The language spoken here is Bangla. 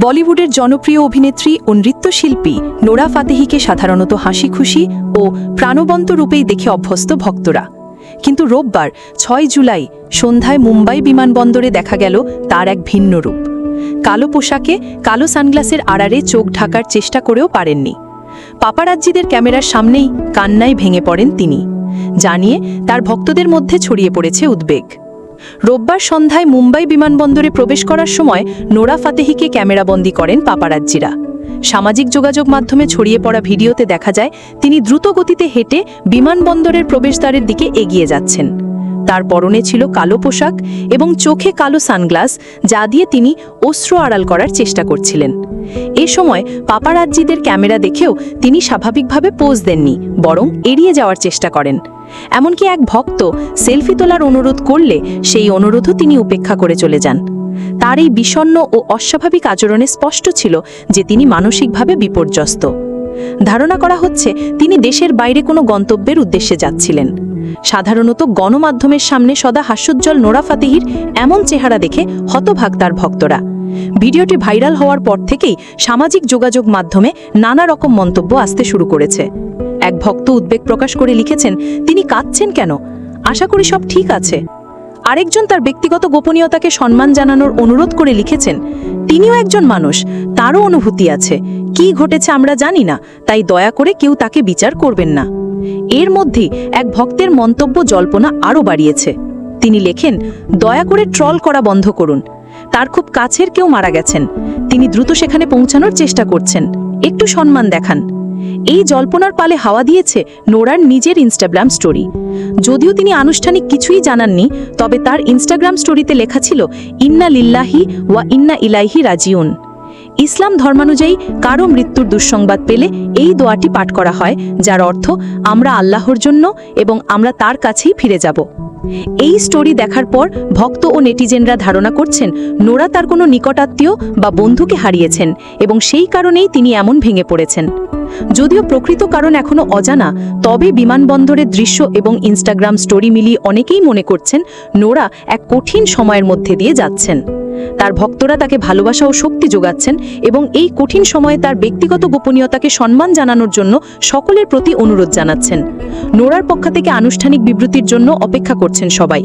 বলিউডের জনপ্রিয় অভিনেত্রী ও নৃত্যশিল্পী নোরা ফাতেহিকে সাধারণত হাসি খুশি ও প্রাণবন্ত রূপেই দেখে অভ্যস্ত ভক্তরা। কিন্তু রোববার, ছয় জুলাই, সন্ধ্যায় মুম্বাই বিমানবন্দরে দেখা গেল তার এক ভিন্ন রূপ। কালো পোশাকে কালো সানগ্লাসের আড়ারে চোখ ঢাকার চেষ্টা করেও পারেননি। পাপারাজ্জিদের ক্যামেরার সামনেই কান্নায় ভেঙে পড়েন তিনি। জানিয়ে তার ভক্তদের মধ্যে ছড়িয়ে পড়েছে উদ্বেগ। রোববার সন্ধ্যায় মুম্বাই বিমানবন্দরে প্রবেশ করার সময় নোরা ফাতেহিকে ক্যামেরাবন্দি করেন পাপারাজ্জিরা। সামাজিক যোগাযোগ মাধ্যমে ছড়িয়ে পড়া ভিডিওতে দেখা যায়, তিনি দ্রুত গতিতে হেঁটে বিমানবন্দরের প্রবেশদ্বারের দিকে এগিয়ে যাচ্ছেন। তার পরনে ছিল কালো পোশাক এবং চোখে কালো সানগ্লাস, যা দিয়ে তিনি অস্ত্র আড়াল করার চেষ্টা করছিলেন। এ সময় পাপারাজ্জিদের ক্যামেরা দেখেও তিনি স্বাভাবিকভাবে পোজ দেননি, বরং এড়িয়ে যাওয়ার চেষ্টা করেন। এমনকি এক ভক্ত সেলফি তোলার অনুরোধ করলে সেই অনুরোধও তিনি উপেক্ষা করে চলে যান। তার এই বিষণ্ণ ও অস্বাভাবিক আচরণে স্পষ্ট ছিল যে তিনি মানসিকভাবে বিপর্যস্ত। ধারণা করা হচ্ছে, তিনি দেশের বাইরে কোনো গন্তব্যের উদ্দেশ্যে যাচ্ছিলেন। সাধারণত গণমাধ্যমের সামনে সদা হাস্যোজ্জ্বল নোরা ফাতেহির এমন চেহারা দেখে হতভাগ তার ভক্তরা। ভিডিওটি ভাইরাল হওয়ার পর থেকেই সামাজিক যোগাযোগ মাধ্যমে নানা রকম মন্তব্য আসতে শুরু করেছে। এক ভক্ত উদ্বেগ প্রকাশ করে লিখেছেন, তিনি কাঁদছেন কেন? আশা করি সব ঠিক আছে। আরেকজন তার ব্যক্তিগত গোপনীয়তাকে সম্মান জানানোর অনুরোধ করে লিখেছেন, তিনিও একজন মানুষ, তারও অনুভূতি আছে। কি ঘটেছে আমরা জানি না, তাই দয়া করে কেউ তাকে বিচার করবেন না। এর মধ্যে এক ভক্তের মন্তব্য জল্পনা আরও বাড়িয়েছে। তিনি লেখেন, দয়া করে ট্রল করা বন্ধ করুন। তার খুব কাছের কেউ মারা গেছেন। তিনি দ্রুত সেখানে পৌঁছানোর চেষ্টা করছেন। একটু সম্মান দেখান। এই জল্পনার পালে হাওয়া দিয়েছে নোরার নিজের ইনস্টাগ্রাম স্টোরি যদিও তিনি আনুষ্ঠানিক কিছুই জানাননি, তবে তার ইনস্টাগ্রাম স্টোরিতে লেখা ছিল, ইন্না লিল্লাহি ওয়া ইন্না ইলাইহি রাজিউন। ইসলাম ধর্মানুযায়ী কারও মৃত্যুর দুঃসংবাদ পেলে এই দোয়াটি পাঠ করা হয়, যার অর্থ আমরা আল্লাহর জন্য এবং আমরা তার কাছেই ফিরে যাব। এই স্টোরি দেখার পর ভক্ত ও নেটিজেনরা ধারণা করছেন, নোরা তার কোনো নিকটাত্মীয় বা বন্ধুকে হারিয়েছেন এবং সেই কারণেই তিনি এমন ভেঙে পড়েছেন। যদিও প্রকৃত কারণ এখনও অজানা, তবে বিমানবন্দরের দৃশ্য এবং ইনস্টাগ্রাম স্টোরি মিলিয়ে অনেকেই মনে করছেন, নোরা এক কঠিন সময়ের মধ্যে দিয়ে যাচ্ছেন। তার ভক্তরা তাকে ভালোবাসা ও শক্তি যোগাচ্ছেন এবং এই কঠিন সময়ে তার ব্যক্তিগত গোপনীয়তাকে সম্মান জানানোর জন্য সকলের প্রতি অনুরোধ জানাচ্ছেন। নোরার পক্ষ থেকে আনুষ্ঠানিক বিবৃতির জন্য অপেক্ষা করছেন সবাই।